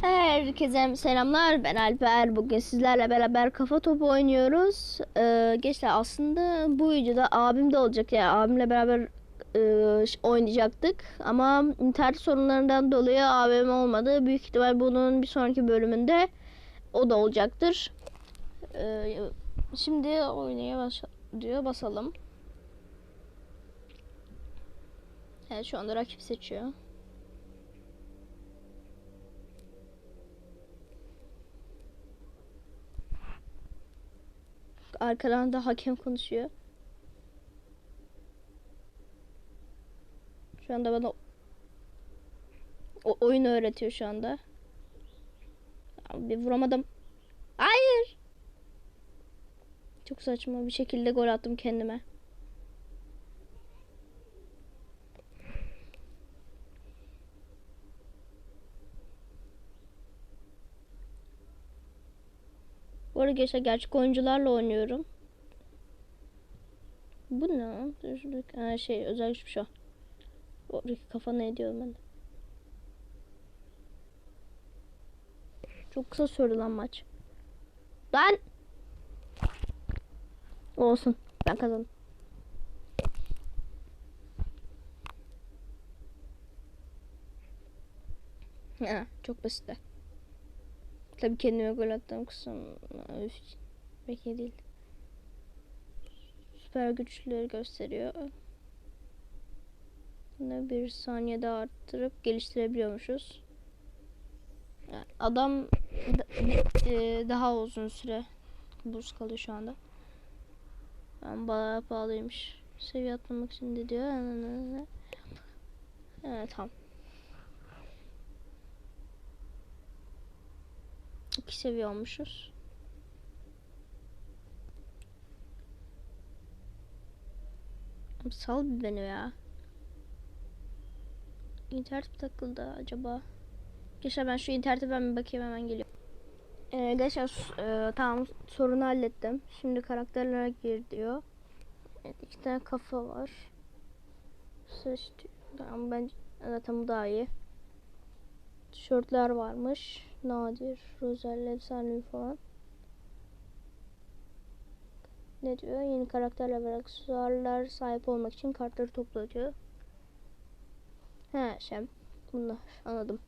Herkese selamlar. Ben Alper. Bugün sizlerle beraber kafa topu oynuyoruz. Ee, gençler aslında bu videoda abim de olacak. Yani abimle beraber e, oynayacaktık. Ama internet sorunlarından dolayı abim olmadı. Büyük ihtimal bunun bir sonraki bölümünde o da olacaktır. Ee, şimdi oynaya baş diyor basalım. Evet şu anda rakip seçiyor. Arkadan da hakem konuşuyor. Şu anda bana o oyun öğretiyor şu anda. Abi vuramadım. Hayır. Çok saçma bir şekilde gol attım kendime. Bu arada gençler gerçek oyuncularla oynuyorum. Bu ne? Ha, şey özel güç şu. Oradaki kafa ne diyorum ben. Çok kısa sürdü lan maç. Lan! Olsun. Ben kazandım. Ha, çok basit. Tabii kendime gol attığım kısım üf, belki değil. Süper güçleri gösteriyor. Bunu bir saniyede arttırıp geliştirebiliyormuşuz. Yani adam da- e, daha uzun süre buz kalıyor şu anda. Ben bayağı pahalıymış. Seviye atlamak için de diyor. Evet tamam. İki seviye olmuşuz. Sal beni ya. İnternet mi takıldı acaba? Geçen ben şu internete ben bir bakayım hemen geliyorum. Ee, geçen e, tamam sorunu hallettim. Şimdi karakterlere gir diyor. Evet iki tane kafa var. Seç diyor. Tamam bence zaten bu daha iyi. Tişörtler varmış. Nadir, Rozel, efsanevi falan. Ne diyor? Yeni karakterler ve aksesuarlar sahip olmak için kartları topla diyor. He şey. Bunlar anladım.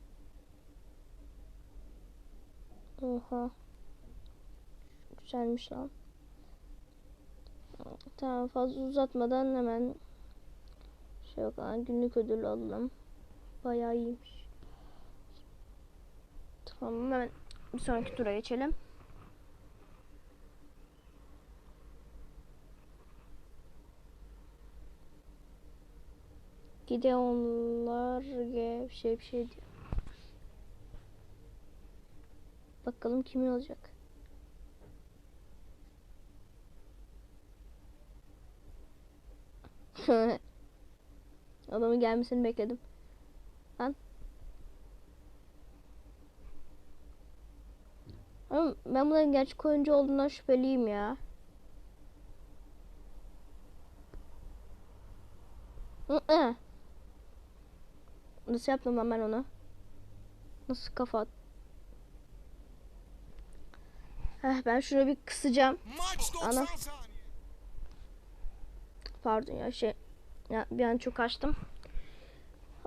Oha. Güzelmiş lan. Tamam fazla uzatmadan hemen şey yok günlük ödül alalım. Bayağı iyiymiş. Tamam hemen bir sonraki tura geçelim. Gideonlar bir şey bir şey diyor. Bakalım kimin olacak. Adamın gelmesini bekledim. Lan. Ben bunların gerçek oyuncu olduğundan şüpheliyim ya. Nasıl yaptım lan ben onu? Nasıl kafa at? Heh, ben şuraya bir kısacağım. Maç 90 Ana. Pardon ya şey. Ya bir an çok açtım.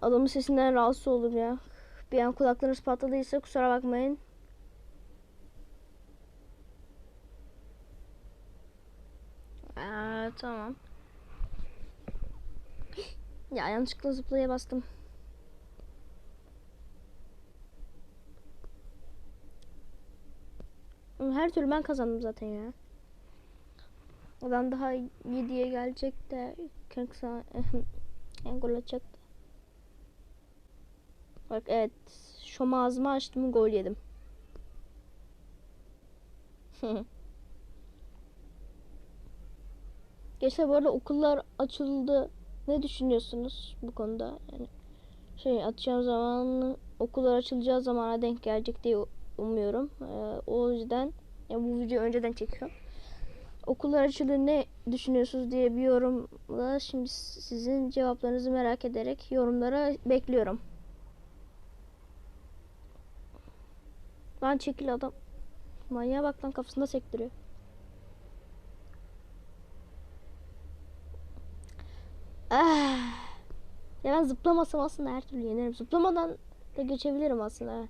Adamın sesinden rahatsız oldum ya. Bir an kulaklarınız patladıysa kusura bakmayın. Aa, tamam. Ya yanlışlıkla zıplaya bastım. Her türlü ben kazandım zaten ya. Adam daha 7'ye gelecek de 40 saniye gol atacak. Bak evet. Şu ağzımı açtım gol yedim. Geçen bu arada okullar açıldı. Ne düşünüyorsunuz bu konuda? Yani şey atacağım zaman okullar açılacağı zamana denk gelecek diye umuyorum. Ee, o yüzden yani bu videoyu önceden çekiyorum. Okullar açılır ne düşünüyorsunuz diye bir yorumla şimdi sizin cevaplarınızı merak ederek yorumlara bekliyorum. Lan çekil adam. Manyağa bak lan kafasında sektiriyor. Ah. Ya ben zıplamasam aslında her türlü yenerim. Zıplamadan da geçebilirim aslında.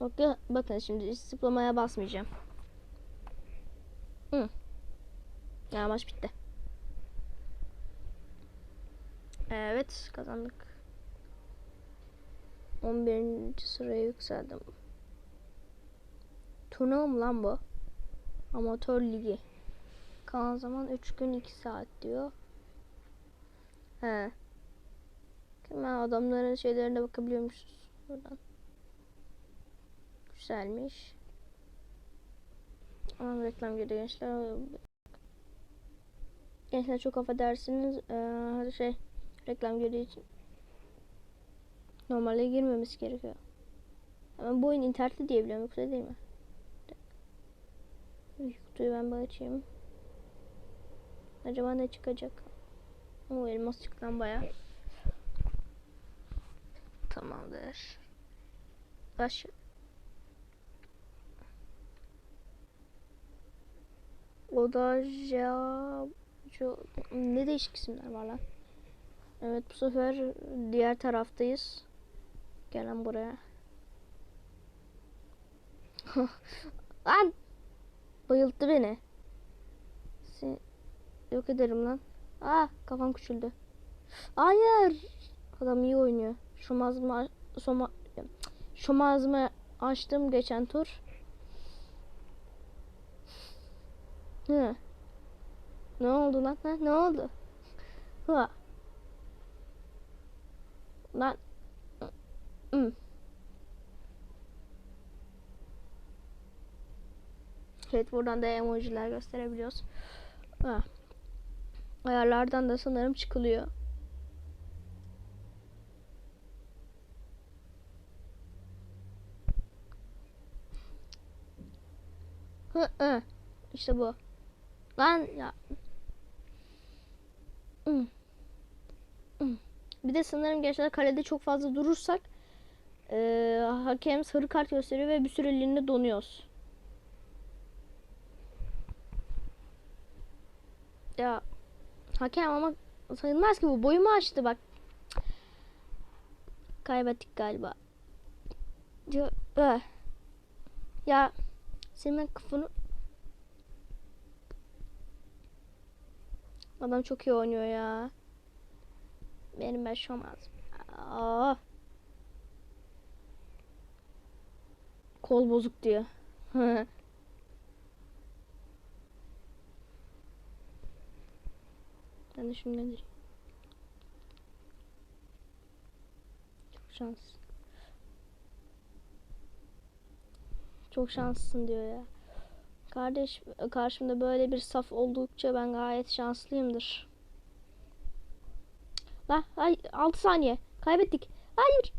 Bakın, bakın şimdi zıplamaya basmayacağım. Hı. Ya maç bitti. Evet kazandık. 11. sıraya yükseldim. Turnuva mı lan bu? Amatör ligi. Kalan zaman 3 gün 2 saat diyor. He. Hemen adamların şeylerine bakabiliyormuşuz buradan. Güzelmiş. Ama reklam geliyor gençler. Gençler çok affedersiniz. Ee, şey reklam girdiği için normalde girmemiz gerekiyor. Ama bu oyun internetli diyebiliyorum yoksa değil mi? Kutuyu ben bir açayım. Acaba ne çıkacak? O elmas çıktı lan baya. Tamamdır. Baş. O da ja... Ne değişik isimler var lan. Evet bu sefer diğer taraftayız. Gelen buraya. lan! Bayılttı beni. Yok ederim lan. Aa kafam küçüldü. Hayır. Adam iyi oynuyor. Şu mazma soma şu mazma açtım geçen tur. Hı. Ne oldu lan? Ha, ne oldu? Ha. Lan. Hı. Evet buradan da emojiler gösterebiliyoruz. Ha. Ayarlardan da sanırım çıkılıyor. Hı hı. İşte bu. Lan ya. Hı. Hı. Bir de sanırım gençler kalede çok fazla durursak e, hakem sarı kart gösteriyor ve bir süreliğine donuyoruz. Ya hakem ama sayılmaz ki bu boyumu açtı bak. Kaybettik galiba. Ya, eh. ya senin kafanı Adam çok iyi oynuyor ya. Benim ben şu. Aa. Kol bozuk diyor. ben de şunu göndereyim. Çok şans. Çok şanslısın diyor ya. Kardeş karşımda böyle bir saf oldukça ben gayet şanslıyımdır. La ay 6 saniye kaybettik. Hayır.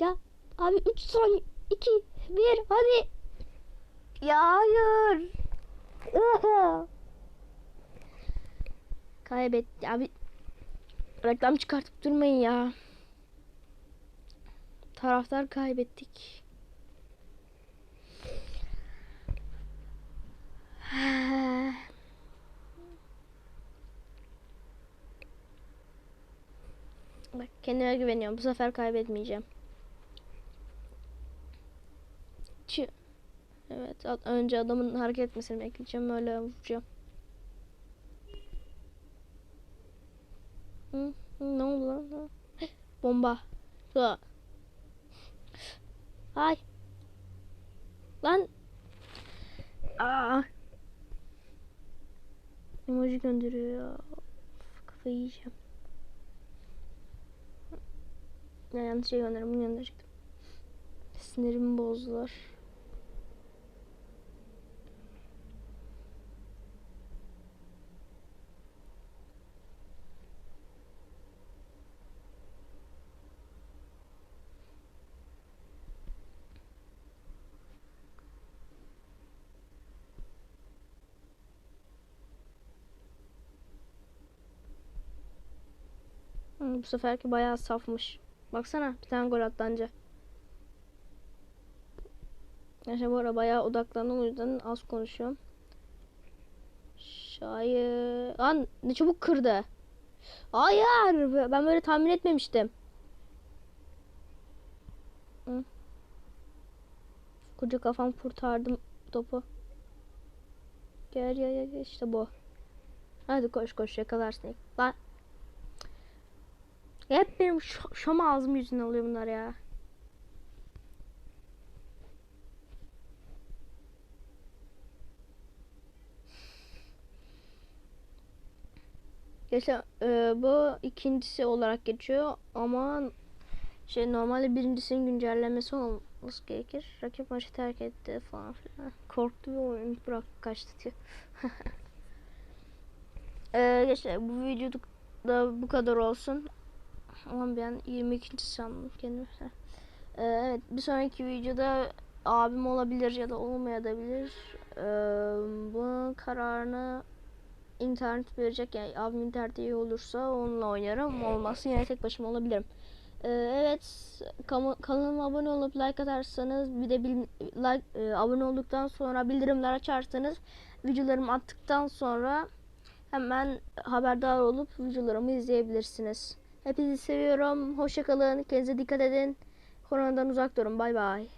Ya abi 3 saniye 2 1 hadi. Ya hayır. Kaybetti abi. Reklam çıkartıp durmayın ya. Taraftar kaybettik. Bak kendime güveniyorum. Bu sefer kaybetmeyeceğim. Çı. Evet. Önce adamın hareket etmesini bekleyeceğim. Öyle vuracağım. Ne oldu lan? Bomba. Ay. Lan. Aa. Emoji gönderiyor. Kafayı yiyeceğim. Ya yanlış şey gönderdim. Bunu gönderecektim. Sinirimi bozdular. Hı, bu seferki bayağı safmış. Baksana bir tane gol attı anca. Arkadaşlar bu ara bayağı odaklandım o yüzden az konuşuyorum. Şayı... Lan ne çabuk kırdı. Hayır ben böyle tahmin etmemiştim. Hı. Koca kafam kurtardım topu. Gel gel gel, işte bu. Hadi koş koş yakalarsın. Lan. Hep benim ş- şom ağzım yüzünden oluyor bunlar ya. Geçen e, bu ikincisi olarak geçiyor ama şey normalde birincisinin güncellemesi olması gerekir. Rakip maçı terk etti falan filan. Korktu ve oyun bırak kaçtı diyor. e, geçen bu videoda da bu kadar olsun. Ama ben 22. sandım kendimi. E, evet bir sonraki videoda abim olabilir ya da olmayabilir. E, bunun kararını internet verecek yani abim internet iyi olursa onunla oynarım olmazsa yine tek başıma olabilirim. Ee, evet kanalıma abone olup like atarsanız bir de bil- like e, abone olduktan sonra bildirimler açarsanız videolarımı attıktan sonra hemen haberdar olup videolarımı izleyebilirsiniz. Hepinizi seviyorum. Hoşça kalın. Kendinize dikkat edin. Koronadan uzak durun. Bay bay.